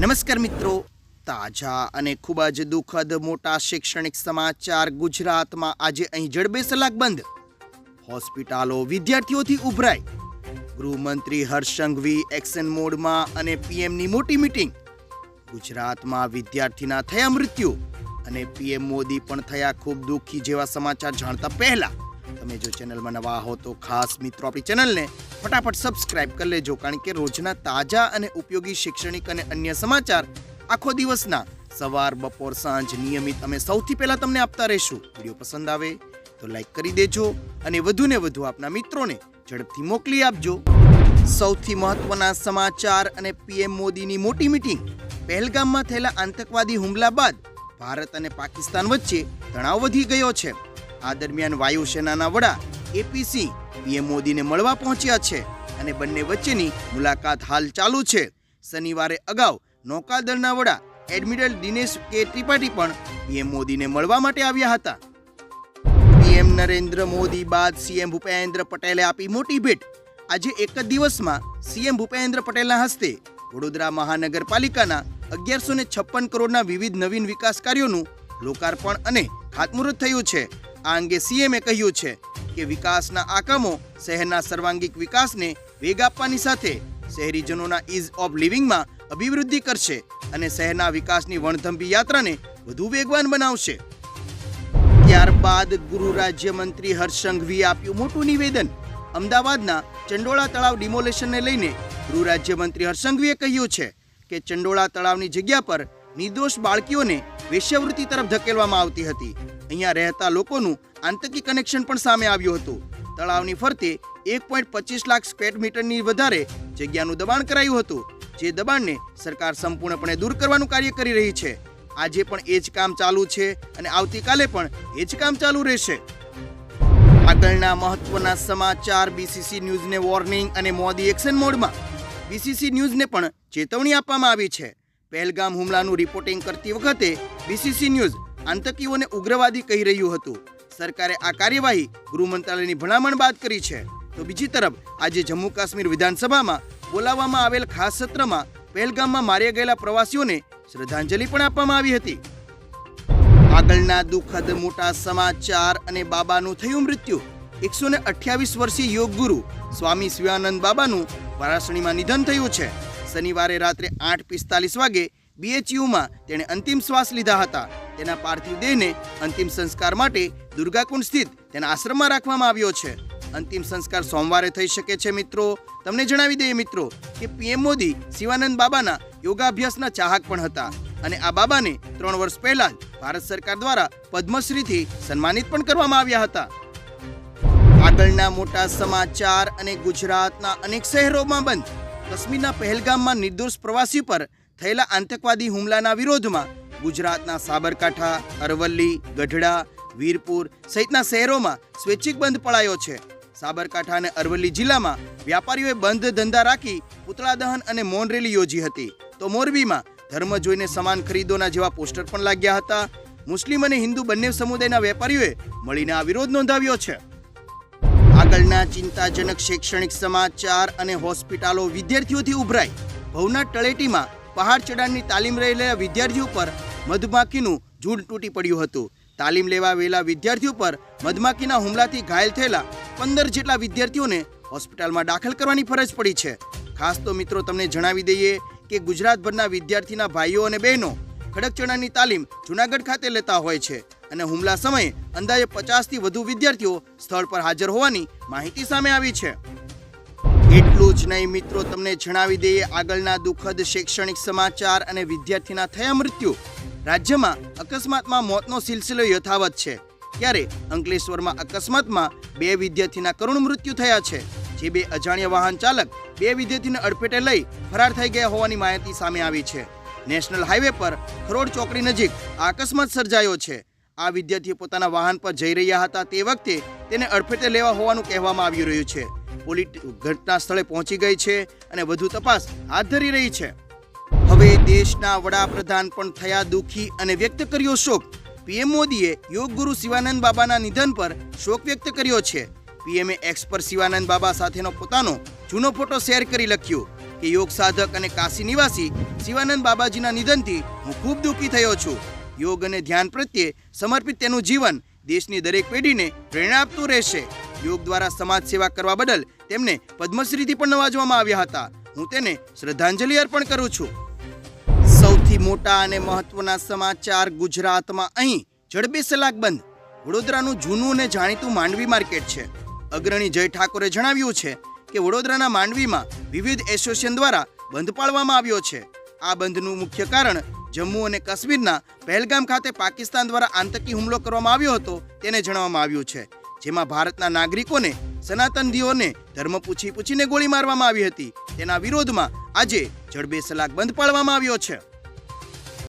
નમસ્કાર મિત્રો. તાજા અને ખૂબ જ દુઃખદ મોટા શૈક્ષણિક સમાચાર ગુજરાતમાં આજે અહીં જડબે સલાક બંધ હોસ્પિટલો વિદ્યાર્થીઓથી ઉભરાય ગૃહમંત્રી હર્ષંઘવી એક્શન મોડમાં અને પીએમની મોટી મીટિંગ. ગુજરાતમાં વિદ્યાર્થીના થયા મૃત્યુ અને પીએમ મોદી પણ થયા ખૂબ દુઃખી જેવા સમાચાર જાણતા પહેલા. તમે જો ચેનલમાં નવા હો તો ખાસ મિત્રો આપણી ચેનલને ફટાફટ સબસ્ક્રાઇબ કરી લેજો, કારણ કે રોજના તાજા અને ઉપયોગી શૈક્ષણિક અને અન્ય સમાચાર આખો દિવસના સવાર, બપોર, સાંજ નિયમિત અમે સૌથી પહેલાં તમને આપતા રહીશું. વીડિયો પસંદ આવે તો લાઈક કરી દેજો અને વધુને વધુ આપના મિત્રોને ઝડપથી મોકલી આપજો. સૌથી મહત્વના સમાચાર અને પીએમ મોદીની મોટી મિટિંગ. પહેલગામમાં થયેલા આતંકવાદી હુમલા બાદ ભારત અને પાકિસ્તાન વચ્ચે તણાવ વધી ગયો છે. આ દરમિયાન વાયુસેનાના વડા એપીસી પીએમ મોદીને મળવા પહોંચ્યા છે અને બંને વચ્ચેની મુલાકાત હાલ ચાલુ છે. શનિવારે અગાઉ નૌકાદળના વડા, એડમિરલ દિનેશ કે ત્રિપાઠી પણ પીએમ મોદીને મળવા માટે આવ્યા હતા. પીએમ નરેન્દ્ર મોદી બાદ સીએમ ભૂપેન્દ્ર પટેલે આપી મોટી ભેટ. આજે એક જ દિવસમાં સીએમ ભૂપેન્દ્ર પટેલના હસ્તે વડોદરા મહાનગરપાલિકાના અગિયારસો ને છપ્પન કરોડના વિવિધ નવીન વિકાસ કાર્યોનું લોકાર્પણ અને ખાતમુહૂર્ત થયું છે. આ અંગે સીએમએ કહ્યું છે કે વિકાસના આ કામો શહેરના સર્વાંગીક વિકાસને વેગ આપવાની સાથે શહેરીજનોના ઇઝ ઓફ લિવિંગમાં અભિવૃદ્ધિ કરશે અને શહેરના વિકાસની વણથંભી યાત્રાને વધુ વેગવાન બનાવશે. ત્યારબાદ ગૃહ રાજ્યમંત્રી હર્ષ સંઘવીએ આપ્યું મોટું નિવેદન. અમદાવાદના ચંડોળા તળાવ ડિમોલેશનને લઈને ગૃહ રાજ્યમંત્રી હર્ષ સંઘવીએ કહ્યું છે કે ચંડોળા તળાવની જગ્યા પર નિર્દોષ બાળકીઓને વેશ્યાવૃત્તિ તરફ ધકેલવામાં આવતી હતી. અહીંયા રહેતા લોકોનું આંતકી કનેક્શન પણ સામે આવ્યું હતું. તળાવની ફરતે એક પોઈન્ટ પચીસ લાખ સ્ક્વેર મીટરની વધારે જગ્યાનું દબાણ કરાયું હતું, જે દબાણને સરકાર સંપૂર્ણપણે દૂર કરવાનું કાર્ય કરી રહી છે. આજે પણ એ જ કામ ચાલુ છે અને આવતીકાલે પણ એ જ કામ ચાલુ રહેશે. આગળના મહત્વના સમાચાર બીસીસી ન્યૂઝને વોર્નિંગ અને મોદી એક્શન મોડમાં. બીસીસી ન્યૂઝને પણ ચેતવણી આપવામાં આવી છે. પહેલગામ હુમલાનું રિપોર્ટિંગ કરતી વખતે બીસીસી ન્યૂઝ આતંકીઓને ઉગ્રવાદી કહી રહ્યું હતું. સરકારે આ કાર્યવાહી ગૃહ મંત્રાલયની ભલામણ બાદ કરી છે. તો બીજી તરફ, આજે જમ્મુ કાશ્મીર વિધાનસભામાં બોલાવવામાં આવેલ ખાસ સત્રમાં પહેલગામમાં માર્યા ગયેલા પ્રવાસીઓને શ્રદ્ધાંજલિ પણ આપવામાં આવી હતી. આગળના દુઃખદ મોટા સમાચાર અને બાબાનું થયું મૃત્યુ. એકસો ને અઠ્યાવીસ વર્ષીય યોગ ગુરુ સ્વામી શિવાનંદ બાબાનું વારાસણીમાં નિધન થયું છે. શનિવારે રાત્રે આઠ પિસ્તાલીસ વાગે બીએચયુમાં તેણે અંતિમ શ્વાસ લીધા હતા. તેના પાર્થિવ દેહને અંતિમ સંસ્કાર માટે દુર્ગાકુંડ સ્થિત તેના આશ્રમમાં રાખવામાં આવ્યો છે. અંતિમ સંસ્કાર સોમવારે થઈ શકે છે મિત્રો. તમને જણાવી દઈએ મિત્રો કે પીએમ મોદી શિવાનંદ બાબાના યોગાભ્યાસના ચાહક પણ હતા અને આ બાબાને ત્રણ વર્ષ પહેલા જ ભારત સરકાર દ્વારા પદ્મશ્રીથી સન્માનિત પણ કરવામાં આવ્યા હતા. આગળના મોટા સમાચાર અને ગુજરાતના અનેક શહેરોમાં બંધ. કાશ્મીરના પહેલગામમાં નિર્દોષ પ્રવાસી પર થયેલા આતંકવાદી હુમલાના વિરોધમાં ગુજરાતના સાબરકાંઠા, અરવલ્લી, ગઢડા, વીરપુર સહિતના શહેરોમાં સ્વૈચ્છિક બંધ પડાયો છે. સાબરકાંઠા અને અરવલ્લી જિલ્લામાં વેપારીઓએ બંધ ધંધા રાખી પુતળા દહન અને મૌન રેલી યોજી હતી. તો મોરબીમાં ધર્મ જોઈને સમાન ખરીદોના જેવા પોસ્ટર પણ લાગ્યા હતા. મુસ્લિમ અને હિન્દુ બંને સમુદાયના વેપારીઓએ મળીને આ વિરોધ નોંધાવ્યો છે. આગળના ચિંતાજનક શૈક્ષણિક સમાચાર અને હોસ્પિટલો વિદ્યાર્થીઓથી ઉભરાઈ. ભવના તળેટીમાં પહાડ ચઢાણની તાલીમ રહેલા વિદ્યાર્થીઓ પર મધમાખીનું ઝૂંડ તૂટી પડ્યું હતું. તાલીમ લેવા વેલા વિદ્યાર્થીઓ પર મધમાખીના હુમલાથી ઘાયલ થયેલા પંદર જેટલા વિદ્યાર્થીઓને હોસ્પિટલમાં દાખલ કરવાની ફરજ પડી છે. ખાસ તો મિત્રો તમને જણાવી દઈએ કે ગુજરાતભરના વિદ્યાર્થીના ભાઈઓ અને બહેનો ખડકચડાની તાલીમ જુનાગઢ ખાતે લેતા હોય છે. અને હુમલા સમયે અંદાજે પચાસથી વધુ વિદ્યાર્થીઓ સ્થળ પર હાજર હોવાની માહિતી સામે આવી છે. એટલું જ નહીં મિત્રો, તમને જણાવી દઈએ આગળના દુઃખદ શૈક્ષણિક સમાચાર અને વિદ્યાર્થીના થયા મૃત્યુ. રાજ્યમાં અકસ્માતમાં મોતનો સિલસિલો યથાવત છે. ત્યારે અંકલેશ્વરમાં અકસ્માતમાં બે વિદ્યાર્થીના કરુણ મૃત્યુ થયા છે, જે બે અજાણ્યા વાહન ચાલક બે વિદ્યાર્થીને અડફેટે લઈ ફરાર થઈ ગયા હોવાની માહિતી સામે આવી છે. નેશનલ હાઈવે પર ખરોડ ચોકડી નજીક આ અકસ્માત સર્જાયો છે. આ વિદ્યાર્થીઓ પોતાના વાહન પર જઈ રહ્યા હતા તે વખતે તેને અડફેટે લેવા હોવાનું કહેવામાં આવી રહ્યું છે. પોલીસ ઘટના સ્થળે પહોંચી ગઈ છે અને વધુ તપાસ હાથ ધરી રહી છે. હવે દેશના વડાપ્રધાન પણ થયા દુઃખી અને વ્યક્ત કર્યો શોક. પીએમ મોદીએ યોગ ગુરુ શિવાનંદ બાબાના નિધન પર શોક વ્યક્ત કર્યો છે. પીએમએ એક્સ પર શિવાનંદ બાબા સાથેનો પોતાનો જૂનો ફોટો શેર કરી લખ્યો કે, યોગ સાધક અને કાશી નિવાસી શિવાનંદ બાબાજીના નિધનથી હું ખૂબ દુઃખી થયો છું. યોગ અને ધ્યાન પ્રત્યે સમર્પિત તેનું જીવન દેશની દરેક પેઢીને પ્રેરણા આપતું રહેશે. યોગ દ્વારા સમાજ સેવા કરવા બદલ તેમને પદ્મશ્રીથી પણ નવાજવામાં આવ્યા હતા. હું તેને શ્રદ્ધાંજલિ અર્પણ કરું છું. સૌથી મોટા અને મહત્વના સમાચાર ગુજરાતમાં અહીં. ઝડપી સલાકબંધ વડોદરાનું જૂનું અને જાણીતું માંડવી માર્કેટ છે. અગ્રણી જય ઠાકોરે જણાવ્યું છે કે વડોદરાના માંડવીમાં વિવિધ એસોસિએશન દ્વારા બંધ પાળવામાં આવ્યો છે. આ બંધનું મુખ્ય કારણ જમ્મુ અને કાશ્મીરના પહેલગામ ખાતે પાકિસ્તાન દ્વારા આતંકી હુમલો કરવામાં આવ્યો હતો તેને જણાવવામાં આવ્યું છે, જેમાં ભારતના નાગરિકોને સનાતનધીઓને ધર્મ પૂછી પૂછીને ગોળી મારવામાં આવી હતી. તેના વિરોધમાં આજે જડબે સલાક બંધ પાળવામાં આવ્યો છે.